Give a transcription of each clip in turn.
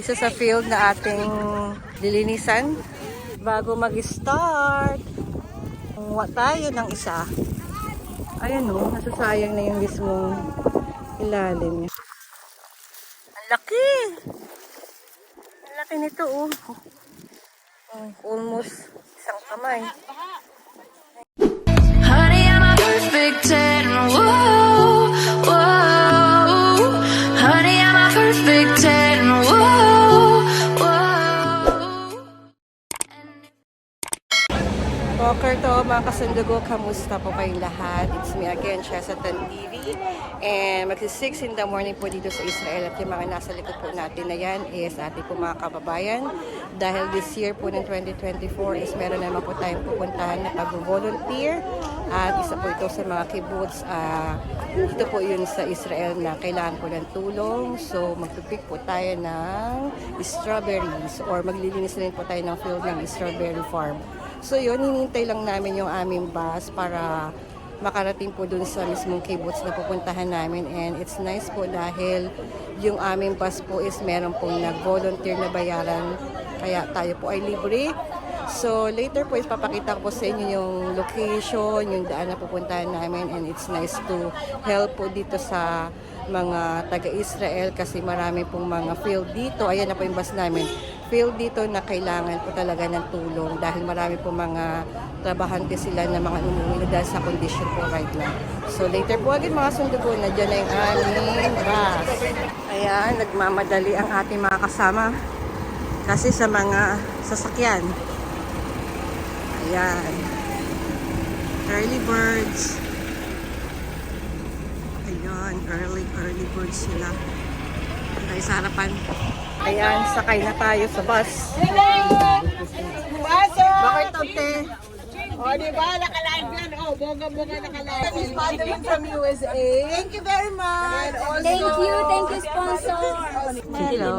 isa sa field na ating lilinisan bago mag-start. Kumuha tayo ng isa. Ayan o, nasasayang na yung mismong ilalim niya. Ang laki! Ang laki nito oh. Oh, Almost isang kamay. Mga kasundugo, kamusta po kayong lahat? It's me again, Chesatan TV. And magsi-6 in the morning po dito sa Israel at yung mga nasa likod po natin na yan is ating po mga kababayan. Dahil this year po ng 2024 is meron naman po tayong pupuntahan na pag-volunteer. At isa po ito sa mga kibbutz. ah, ito po yun sa Israel na kailangan po ng tulong. So magpipik po tayo ng strawberries or maglilinis rin po tayo ng field ng strawberry farm. So yun, hinintay lang namin yung aming bus para makarating po dun sa mismong kibbutz na pupuntahan namin. And it's nice po dahil yung aming bus po is meron pong nag-volunteer na bayaran. Kaya tayo po ay libre. So later po ipapakita ko po sa inyo yung location, yung daan na pupuntahan namin. And it's nice to help po dito sa mga taga-Israel kasi marami pong mga field dito. Ayan na po yung bus namin. Field dito na kailangan po talaga ng tulong dahil marami po mga trabahante sila na mga umuwi dahil sa condition po right now. So later po agad mga sundugo na dyan na yung aming bus. Ayan, nagmamadali ang ating mga kasama kasi sa mga sasakyan. Ayan. Early birds. Ayan, early, early birds sila. Tayo sa harapan. Ayan, sakay na tayo sa bus. Pasok! Bakit tonte? O, di ba? Nakalive yan. O, bongga-bongga nakalive. This is Madeline from USA. Thank you very much. Thank you, thank you sponsor. Hello.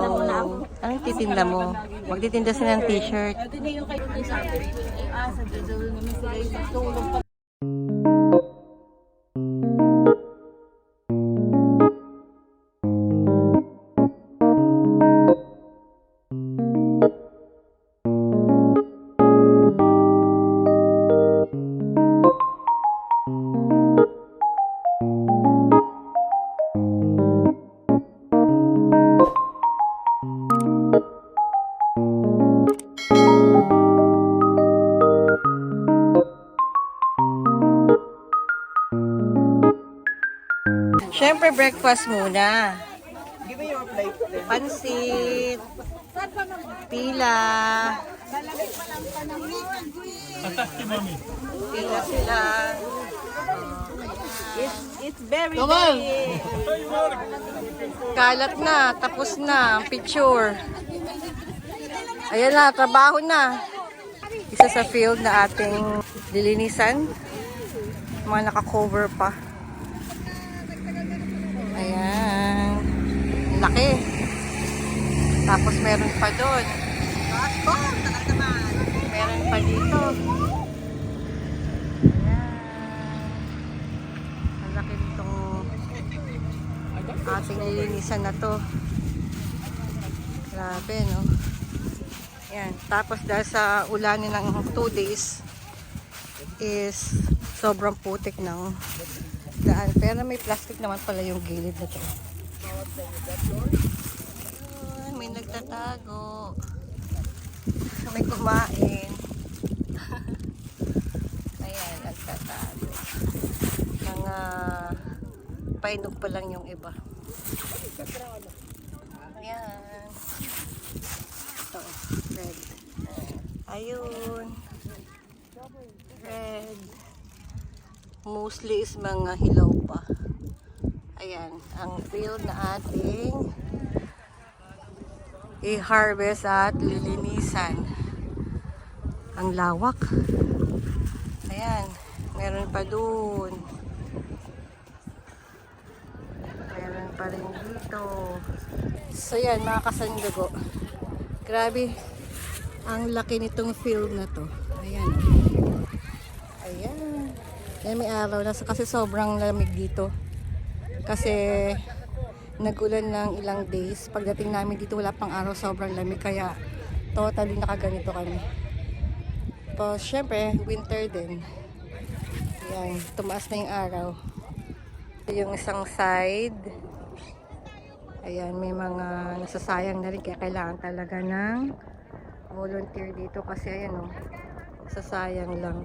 Anong titinda mo? Magtitinda sila ng t-shirt. Siyempre, breakfast muna. Give me your plate. Pansit. Pila. Pila sila. It's, it's very, on. Kalat na. Tapos na. ang Picture. Ayan na. Trabaho na. Isa sa field na ating lilinisan. Mga naka-cover pa. Laki. Tapos meron pa doon. Meron pa dito. Ang laki nitong ating lilinisan na to. Grabe, no? Ayan. Tapos dahil sa ulanin ng 2 days is sobrang putik ng daan. Pero may plastic naman pala yung gilid na to. Ay, may nagtatago. May kumain. Ayan, nagtatago. Mga painog pa lang yung iba. Ayan. Ito, red. Ayun. Red. Mostly is mga hilaw pa. Ayan, ang field na ating i-harvest at lilinisan. Ang lawak. Ayan, meron pa dun. Meron pa rin dito. So yan, mga kasandugo. Grabe, ang laki nitong field na to. Ayan. Ayan. Yan may araw na kasi sobrang lamig dito. Kasi Nagulan ng ilang days. Pagdating namin dito, wala pang araw, sobrang lamig. Kaya totally nakaganito kami. Tapos, syempre, winter din. Yan, tumaas na yung araw. Ito yung isang side. Ayan, may mga nasasayang na rin. Kaya kailangan talaga ng volunteer dito. Kasi ayan o, sasayang lang.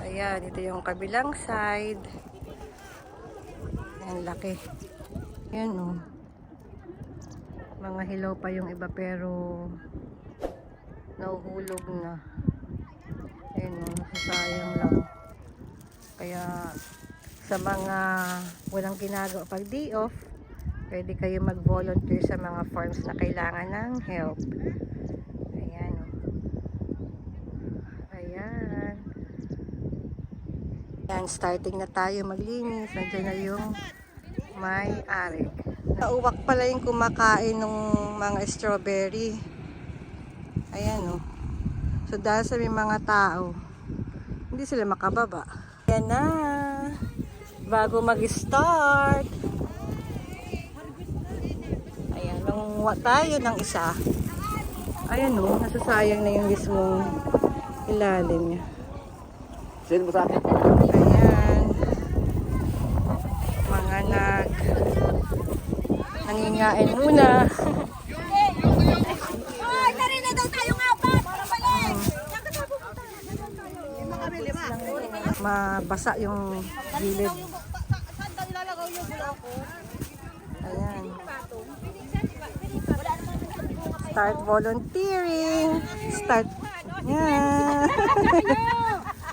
Ayan, ito yung kabilang side. Ayan, laki. Ayan o. Mga hilaw pa yung iba pero nahuhulog na. Ayan o, nasasayang lang. Kaya sa mga walang ginagawa pag day off, pwede kayo mag-volunteer sa mga farms na kailangan ng help. Ayan. o. Ayan. Ayan, starting na tayo maglinis. Nandiyan na yung may-ari. Nauwak pala yung kumakain ng mga strawberry. Ayan o. So dahil sa may mga tao, hindi sila makababa. Ayan na. Bago mag-start. Ayan, nangunguha tayo ng isa. Ayan o, nasasayang na yung mismong ilalim niya. Send mo sa akin. Ayan. Mga nag nangingain muna. Hoy, tari na daw tayong apat! Para balik! Mabasa yung gilid. Ayan. Start volunteering. Start. Yan.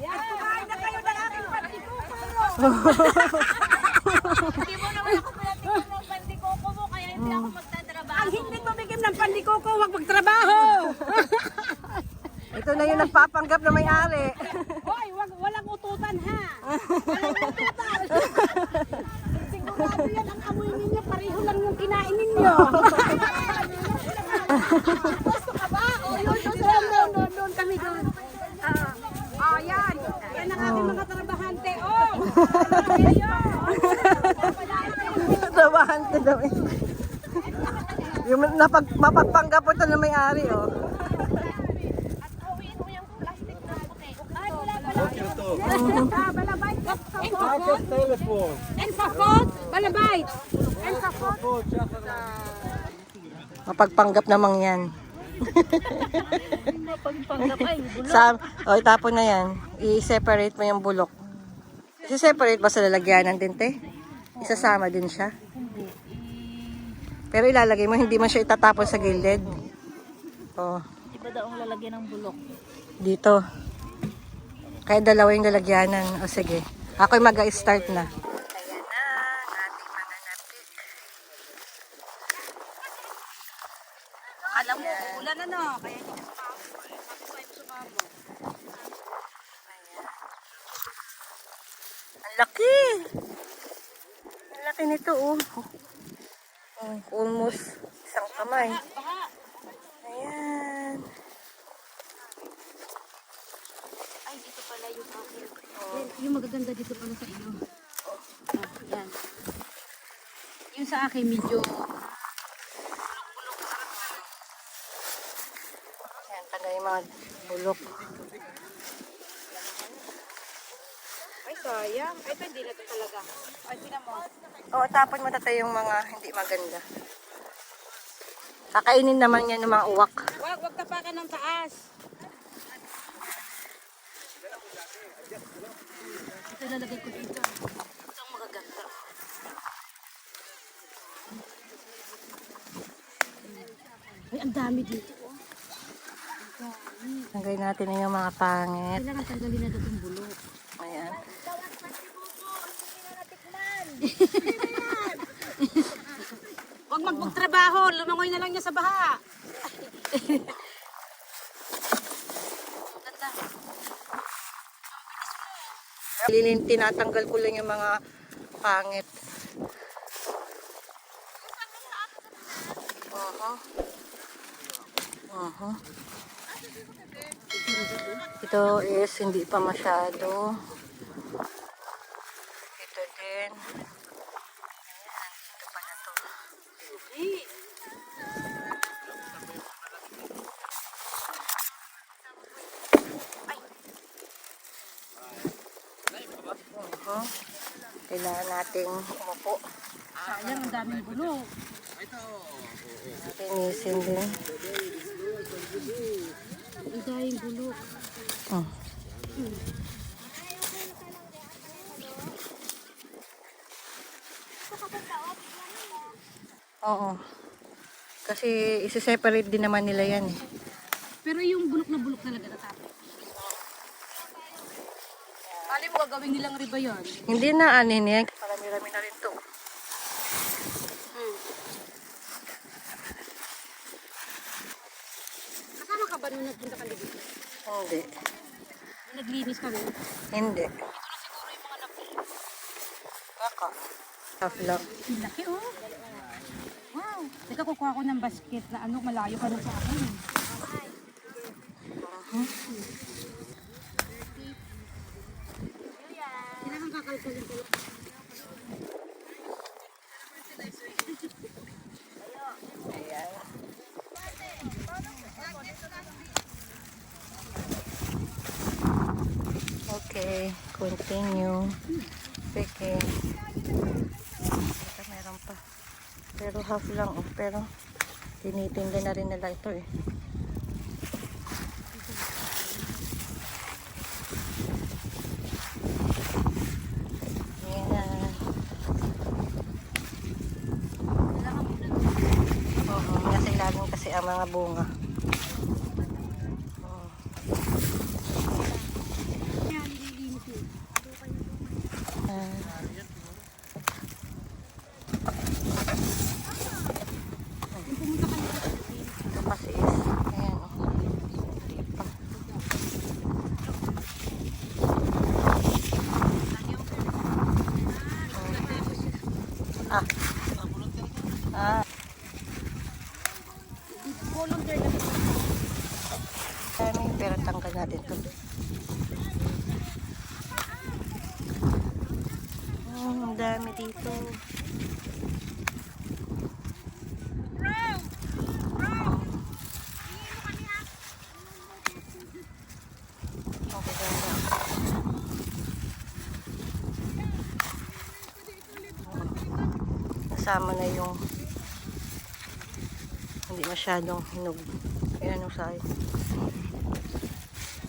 Yan, kumain na kayo ng aking! Hindi mo naman ako pinatigil ng pandikuko mo, kaya hindi ako magtatrabaho. Ang hindi mabigim ng pandikuko, huwag magtrabaho! Ito na nagpapanggap na may-ari. Hoy, wag, walang ututan ha. Walang ututan. Sigurado yan ang amoy ninyo. Pareho lang yung kinain ninyo. Gusto ka ba? O yun, doon, doon, doon, doon, doon kami doon. Ah, oh, yan. Yan ang mga trabahante. Oh, Trabahan ko daw eh. Yung napag, mapagpanggap po ito na may-ari oh. Ah, balabay. And sa food, balabay. And sa food. Mapagpanggap namang yan. Sa, o, itapon na yan. I-separate mo yung bulok. I-separate ba sa lalagyanan din, te? Isasama din siya. Pero ilalagay mo, hindi mo siya itatapon sa gilid. Oh. Iba daw ang lalagyan ng bulok. Dito. Kaya dalawa yung lalagyanan. O sige. Ako'y mag-start na, ang ating mga napik. Alam mo, ulan na no. Kaya hindi ka sumama. Sabi ko ay sumama. Ang laki! Ang laki nito, oh. Oh, almost isang kamay. Ayan. Ay, dito pala yung akin. Yung magaganda dito pala sa iyo. Oh, yan. Yung sa akin medyo Ayan, taga yung mga bulok. Ay, sayang. Ay, ito hindi na ito talaga. Ay, tinan mo. Oo, tapon mo tatay yung mga hindi maganda. Kakainin naman yan ng mga uwak. Wag, wag tapakan ng taas. ito lalagay ko dito. Ito ang magaganda. Ay, ang dami dito. Oh. Tanggalin natin na yung mga pangit. Kailangan tanggalin na dito yung bulok. Ayan. Wag magpagtrabaho. Lumangoy na lang niya sa baha. Lilin, tinatanggal ko lang yung mga pangit. Aha. Aha. Ito is hindi pa masyado. Ito din. Ayan, dito pa na Nating umupo. Sayang, ang daming bulok. Linisin din. Ang daming bulok. Oh. Oo. Kasi isi-separate din naman nila yan eh. Pero yung bulok na bulok talaga natapos. Kali mo gagawin nilang riba yun. Hindi na anin yan. Marami-rami na rin to. Kasama ka ba nung nagpunta ka dito? Hindi. Naglinis kami? Hindi. Ito na siguro yung mga napi. Baka. Tough lang. Ang laki oh. Wow. Teka, kukuha ko ng basket na ano, malayo ka na sa akin. Kailangan kakalkulin ko. Ayan. Okay, continue. Sige. Ito meron pa. Pero half lang oh. Pero tinitinda na rin nila ito eh. Ang mga bunga. Oo. Ah. Ito kasi is, ayan o. Hindi pa. Ah. Ah. Dami, pero tanggal natin to. Oh, ang dami dito. Okay, ganda. Kasama na yung hindi masyadong hinog. Ayan ang sayo.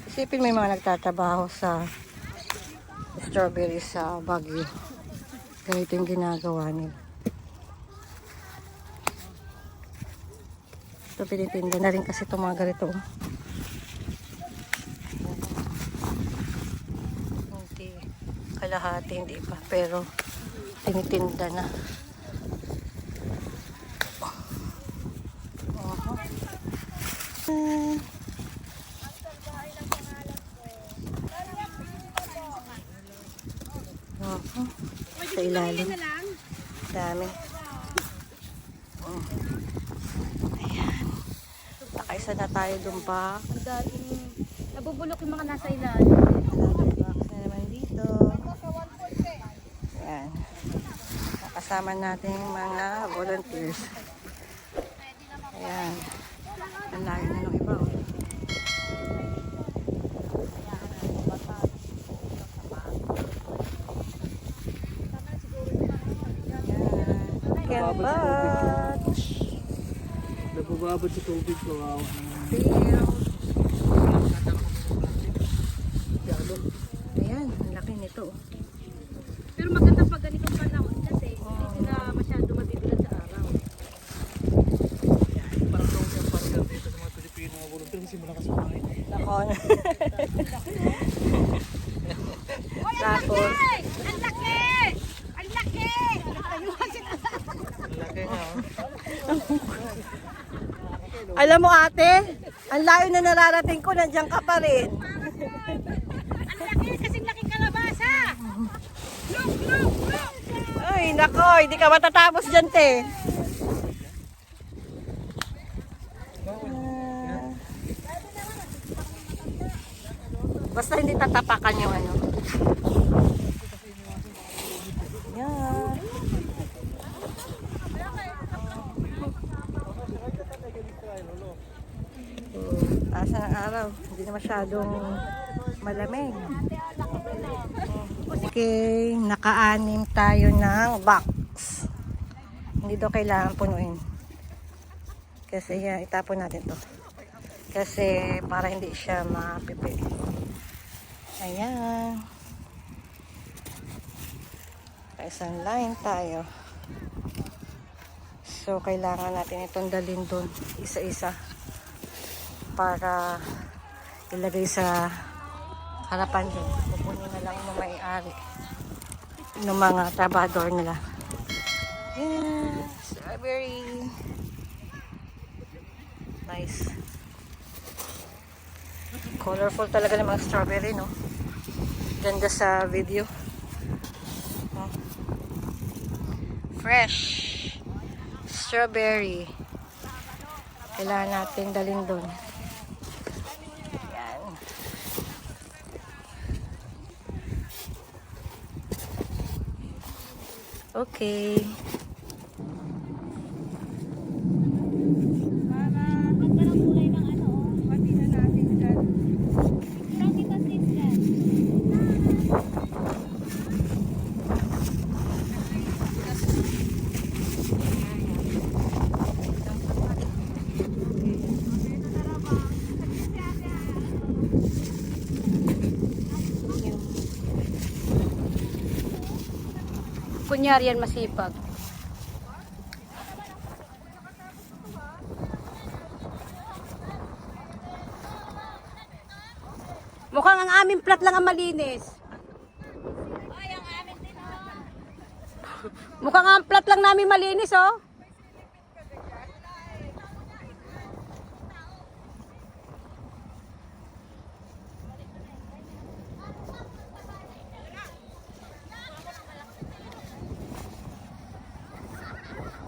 Isipin may mga nagtatrabaho sa strawberry sa Baguio. Ganito yung ginagawa nila. Ito pinitinda na rin kasi itong mga ganito. Hindi kalahati, hindi pa. Pero tinitinda na. Oho. Sa ilalim. Dami. Oh. Ayan. Nakaisa na tayo dun pa. Ang daming nabubulok yung mga nasa ilalim. Box na naman dito. Ayan. Nakasama natin mga volunteers. Ayan. Ang layo na ng iba. Oh. Ayan. Canvas. Nabababad sa tubig ko. Wow. Field. Ayan, ang laki nito. oh. Pero maganda pag ganitong panahon kasi hindi sila masyado mabibilan sa araw. Parang daw siya parang dito sa mga Pilipino mga volunteer kasi malakas kumain. Nakon. Tapos, Ay! Ang laki! Ang laki! Ayun sila. Laki nga oh. Alam mo ate, ang layo na nararating ko, nandiyan ka pa rin. Ang laki! Kasing laking kalabasa! Look! Look! Look! Ay, nako, hindi ka matatapos dyan, te. Ah. Basta hindi tatapakan yung ano. Yan. Hmm, Asa ng araw, hindi na masyadong malamig. Okay, nakaanim tayo ng box. Hindi daw kailangan punuin. Kasi yan, itapon natin to. Kasi para hindi siya mapipi. Ayan. Isang line tayo. So, kailangan natin itong dalhin doon isa-isa para ilagay sa harapan din. Pupunin na lang ng may-ari ng mga trabador nila. Yeah, strawberry. Nice. Colorful talaga ng mga strawberry, no? Ganda sa video. Fresh. Strawberry. Kailangan natin dalhin doon. Okay. Kunyari yan masipag. Mukhang ang aming plat lang ang malinis. Mukhang ang plat lang namin malinis, oh.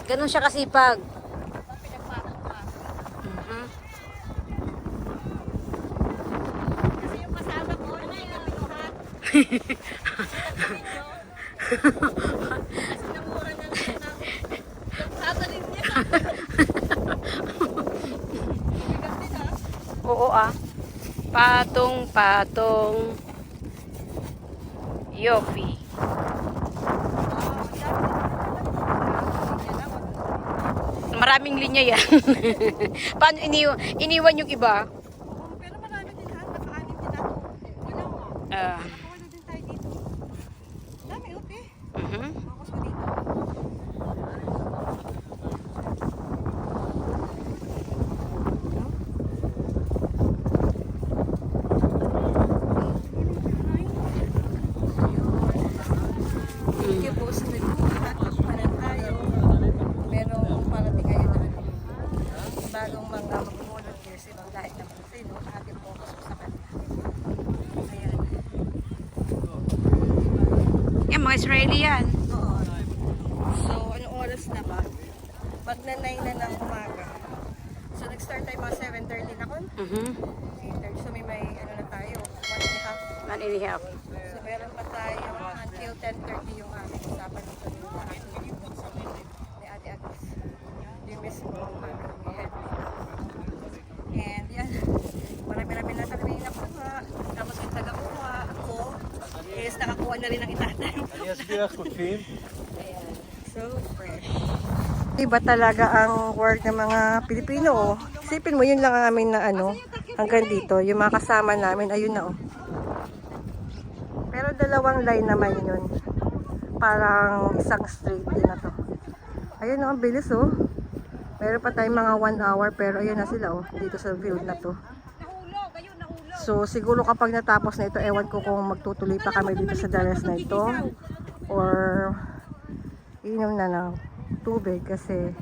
Ganun siya kasipag. Oo ah. Patong, patong. Yopi. Maraming linya yan. Paano iniwan, iniwan yung iba? Pero marami din ha, nakaanim din ako. Wala mo. Ah, Nakakuha na din tayo dito. Dami, okay. mhm. Focus ko dito. Thank you po sa nagpupunta. Panan tayo. Merong parating ngayon na ano, bagong mga mag-volunteers ibang lahat ng Pilipino. Ating focus po sa kanila. Ayan. Yan, mga Israeli yan. Oo. So, anong oras na ba? Pag na 9 na ng umaga. So, nag-start tayo mga 7.30 na kon. Mhm. 8.30. So, may may ano na tayo. 1 and a half. Man and a half. So, meron pa tayo until 10.30 yung aming usapan dito ni Ate ni Ate Agnes. Yung mismo umaga. May head And yan. Marami-rami na talaga yung nakuha. Tapos yung taga-kuha ako is nakakuha na rin ang itatay. Yes, we are cooking. So fresh. Iba talaga ang work ng mga Pilipino. Oh. Isipin mo, yun lang ang amin na ano, hanggang dito. Yung mga kasama namin, ayun na oh. Pero dalawang line naman yun. Parang isang street din na to. Ayun oh, ang bilis oh. Meron pa tayong mga 1 hour pero ayun na sila oh, dito sa view na to. So siguro kapag natapos na ito, ewan ko kung magtutuloy pa kami dito sa daras na ito or inom na ng tubig kasi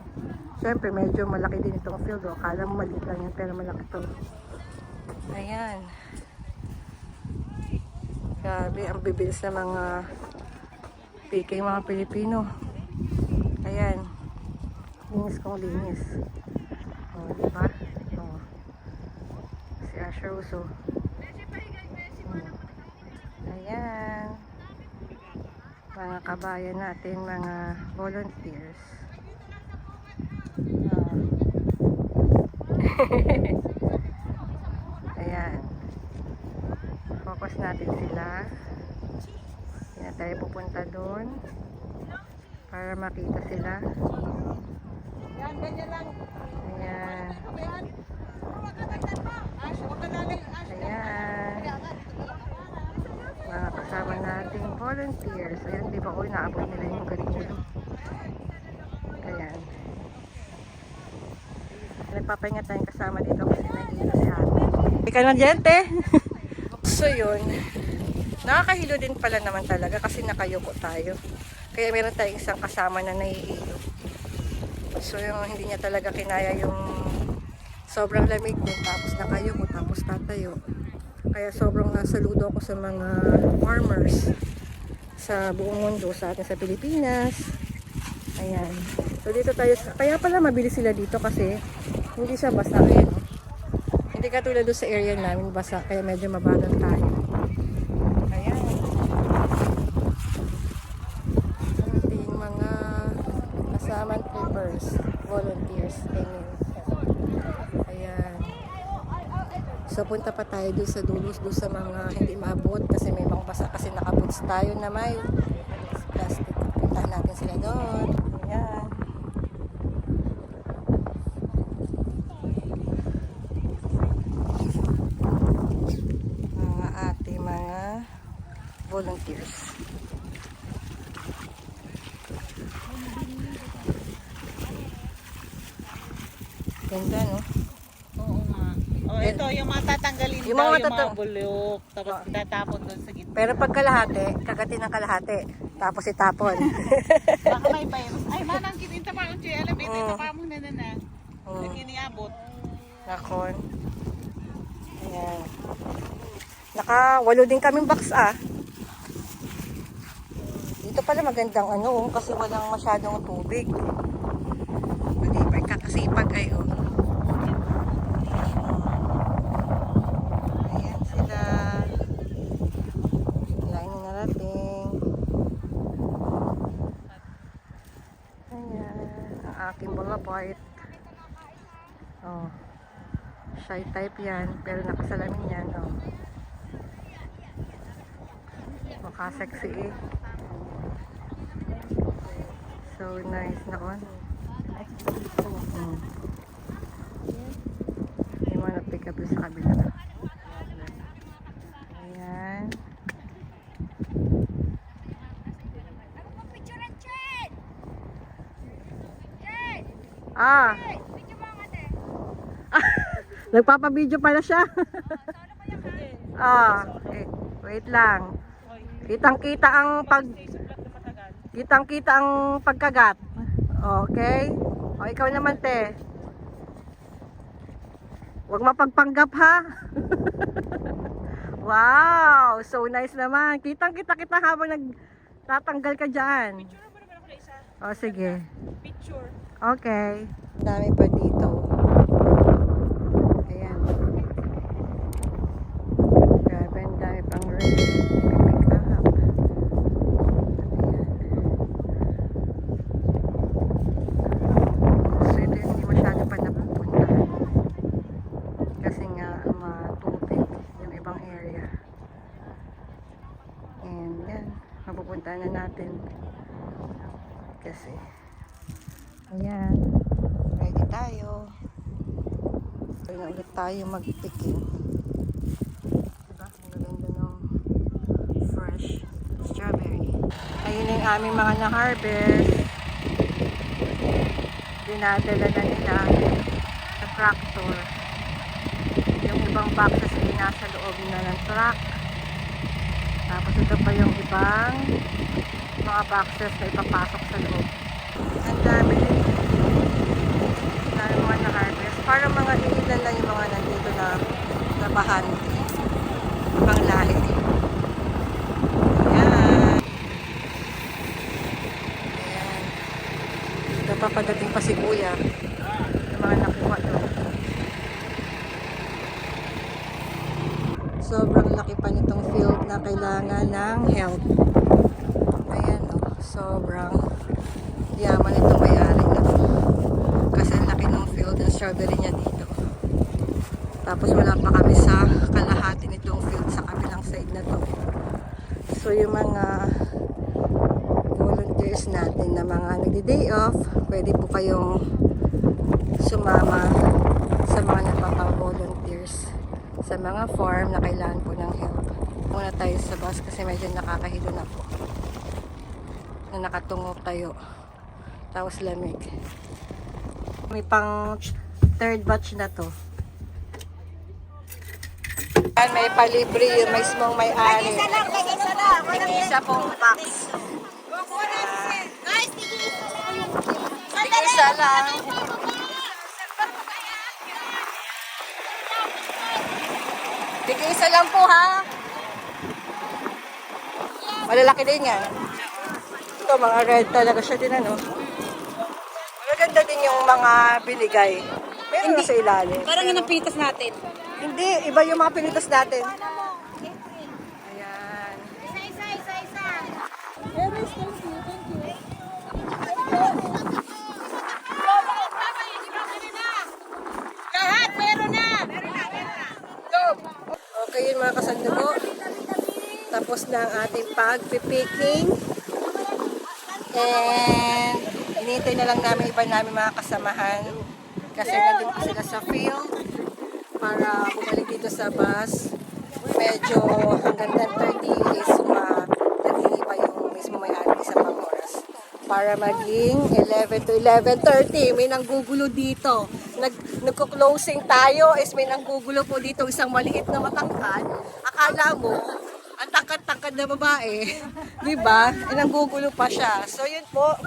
syempre medyo malaki din itong field. Oh. Akala mo maliit lang yan pero malaki to. Ayan. Grabe, ang bibilis ng mga PK mga Pilipino. Ayan. Linis kong linis. O, diba? O. Si Asher Uso. Ayan. Mga kabayan natin, mga volunteers. Ah. Ayan. Focus natin sila. Yan tayo pupunta doon para makita sila. Yan, ganyan lang. Ayan. Yan. Ash, huwag ka natin. Ash, Ayan. Mga kasama nating volunteers. Ayan, di ba ko inaabot nila yung ganito. Ayan. Nagpapahinga tayong kasama dito kasi nandito si ate. Ikaw na dyan, te. so yun. Nakakahilo din pala naman talaga kasi nakayuko tayo. Kaya meron tayong isang kasama na nahihilo. So yung hindi niya talaga kinaya yung sobrang lamig din tapos nakayuko tapos tatayo. Kaya sobrang nasaludo ako sa mga farmers sa buong mundo sa atin sa Pilipinas. Ayan. So dito tayo, kaya pala mabilis sila dito kasi hindi siya basa. Ayan. Katulad doon sa area namin basa kaya medyo mabagal tayo. Ayan. Ating mga kasamang trippers, volunteers. Ayan. Ayan. So punta pa tayo doon sa dulos doon sa mga hindi maabot kasi may mga basa kasi nakaboots tayo na may plastic. Puntahan natin sila doon. Ayan. Mga ate, mga volunteers. Ganda, no? Oo nga. Oh, ito, yung mga tatanggalin Yung daw, mga yung mga bulok, tapos tatapon doon sa gitna. Pero pag kalahati, kagatin ng kalahati. Tapos itapon. Baka may virus. Ay, manang kininta pa ang chiya, alam, ito, Oo. ito pa mo na na na. Oo. Nagkiniabot. Nakon. Ayan. Naka, walo din kaming box ah. Dito pala magandang ano, oh, kasi walang masyadong tubig. Hindi, pagkakasipag ay oh. Ayan sila. Lain na narating. Ayan, ang aking mga part. Oh. Shy type yan, pero nakasalamin yan, oh. Mukha sexy eh. So nice naman. Mm. Yung mga na-pick up sa kabila. Ayan. Ah. Nagpapabideo pala siya. ah, eh, wait lang. Kitang-kita ang pag Kitang-kita ang pagkagat. Okay? O ikaw naman, te. Huwag mapagpanggap ha. wow, so nice naman. Kitang-kita kita habang nagtatanggal ka diyan. O sige. Picture. Okay. Dami pa dito. Ayan. Grabe, ang dami pang rin. Pick up. Ayan. So ito yung hindi masyado pa napupuntahan. Kasi nga matubig yung ibang area. And yan, mapupuntahan na natin. Kasi Ayan. Ready tayo. Pwede na ulit tayo mag-picking. Diba? Ang gaganda ng fresh strawberry. Ayun yung aming mga na-harvest. Dinadala na nila sa tractor. Yung ibang boxes ay nasa loob na ng truck. Tapos ito pa yung ibang mga boxes na ipapasok sa loob. Ang dami din. Ang dami mga na-harvest. Parang mga ilan lang yung mga nandito na nabahan. Ibang lahi. Ayan. Ayan. Napapadating pa si kuya. Yung mga nakuha doon. Sobrang laki pa nitong field na kailangan ng help. Ayan o. sobrang yaman itong may-ari na to. Kasi ang laki ng field ng strawberry niya dito. Tapos wala pa kami sa kalahati nitong field sa kabilang side na to. So yung mga natin na mga nagdi-day off, pwede po kayong sumama sa mga nagpapa-volunteers sa mga farm na kailangan po ng help. Muna tayo sa bus kasi medyo nakakahilo na po. Na nakatungo tayo. Tapos lamig. May pang third batch na to. May palibre yung mismong may-ari. Isa pong box. Isa lang. Isa lang po ha. Malalaki din yan. Ito mga red talaga siya din ano. Maganda din yung mga binigay. Meron na sa ilalim. Parang yun ang pitas natin. Hindi, iba yung mga pinitas natin. Ayan. Lahat, Okay yun mga kasandugo. Tapos na ang ating pag-picking. And inintay na lang namin iba namin mga kasamahan. Kasi nandun pa sila sa field para bumalik dito sa bus. Medyo hanggang 10.30 is ma naghingi pa yung mismo may-ari sa pang oras. Para maging 11 to 11.30. May nanggugulo dito. Nag, nagko-closing tayo is may nanggugulo po dito isang maliit na matangkad. Akala mo, ang tangkad-tangkad na babae. Di ba? Eh, nanggugulo pa siya. So yun po,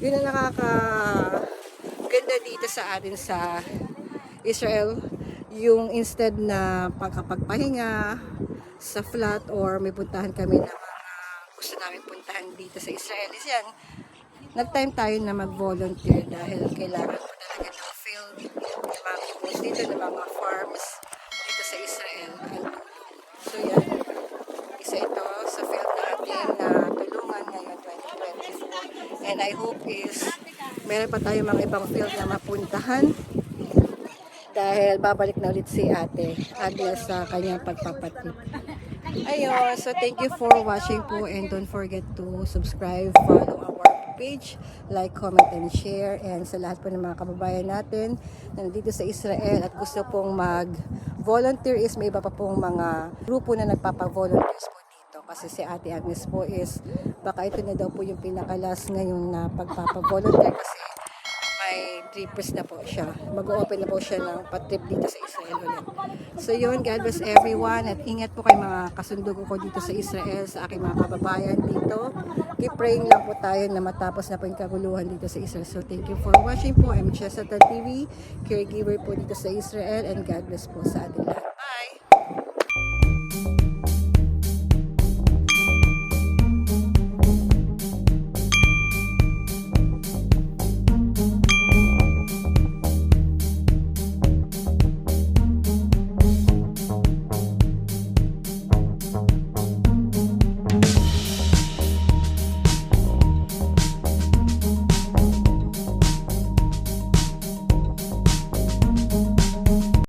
yun ang nakaka ganda dito sa atin sa Israel yung instead na pagkapagpahinga sa flat or may puntahan kami na mga gusto namin puntahan dito sa Israel is yan nag-time tayo na mag-volunteer dahil kailangan po talaga ng field ng mga peoples dito, ng mga farms dito sa Israel. So yan, isa ito sa field natin na tulungan ngayon 2024. And I hope is meron pa tayo mga ibang field na mapuntahan dahil babalik na ulit si ate Agnes sa kanyang pagpapatid. Ayun, so thank you for watching po and don't forget to subscribe, follow page, like, comment, and share. And sa lahat po ng mga kababayan natin na nandito sa Israel at gusto pong mag-volunteer is may iba pa pong mga grupo na nagpapa-volunteers po dito. Kasi si Ate Agnes po is baka ito na daw po yung pinakalas ngayon na pagpapa-volunteer kasi may trippers na po siya. Mag-open na po siya ng patrip dito sa Israel ulit. So yun, God bless everyone at ingat po kay mga kasundugo ko dito sa Israel, sa aking mga kababayan dito. Keep praying lang po tayo na matapos na po yung kaguluhan dito sa Israel. So thank you for watching po. I'm Chesata TV, caregiver po dito sa Israel and God bless po sa ating lahat.